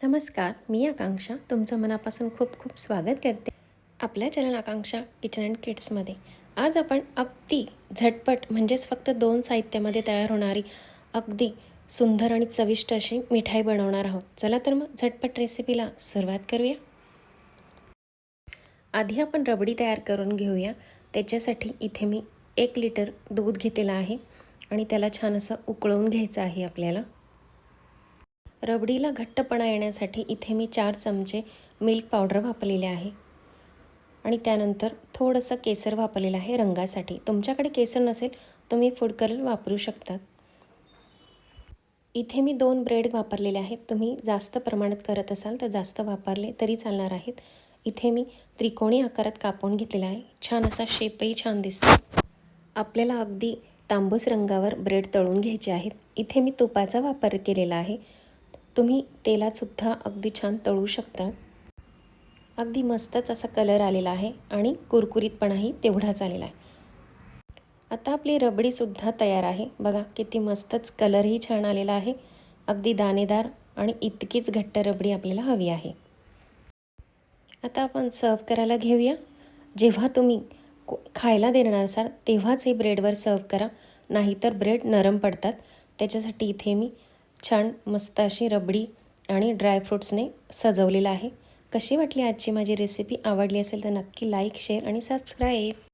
नमस्कार मी आकांक्षा. तुमचं मनापासून खूप खूप स्वागत करते आपल्या चॅनल आकांक्षा किचन अँड किड्समध्ये आज आपण अगदी झटपट म्हणजेच फक्त दोन साहित्यामध्ये तयार होणारी अगदी सुंदर आणि चविष्ट अशी मिठाई बनवणार आहोत. चला तर मग झटपट रेसिपीला सुरुवात करूया. आधी आपण रबडी तयार करून घेऊया. त्याच्यासाठी इथे मी एक लिटर दूध घेतलेलं आहे आणि त्याला छान असं उकळवून घ्यायचं आहे आपल्याला. रबडीला घट्टपणा येण्यासाठी इथे मी चार चमचे मिल्क पावडर वापरलेले आहे. आणि त्यानंतर थोडंसं केसर वापरलेलं आहे रंगासाठी. तुमच्याकडे केसर नसेल तुम्ही फूड कलर वापरू शकतात. इथे मी दोन ब्रेड वापरलेले आहेत. तुम्ही जास्त प्रमाणात करत असाल तर जास्त वापरले तरी चालणार आहेत. इथे मी त्रिकोणी आकारात कापून घेतलेला आहे. छान असा शेपही छान दिसतो. आपल्याला अगदी तांबूस रंगावर ब्रेड तळून घ्यायचे आहेत. इथे मी तुपाचा वापर केलेला आहे. तुम्ही तेलातसुद्धा अगदी छान तळू शकतात. अगदी मस्तच असा कलर आलेला आहे आणि कुरकुरीतपणाही तेवढाच आलेला आहे. आता आपली रबडीसुद्धा तयार आहे. बघा किती मस्तच कलरही छान आलेला आहे. अगदी दाणेदार आणि इतकीच घट्ट रबडी आपल्याला हवी आहे. आता आपण सर्व करायला घेऊया. जेव्हा तुम्ही खायला देणार असाल तेव्हाच हे ब्रेडवर सर्व करा. नाहीतर ब्रेड नरम पडतात. त्याच्यासाठी इथे मी छान मस्त अशी रबडी आणि ड्रायफ्रूट्सने सजवलेलं आहे. कशी वाटली आजची माझी रेसिपी आवडली असेल तर नक्की लाईक शेअर आणि सबस्क्राईब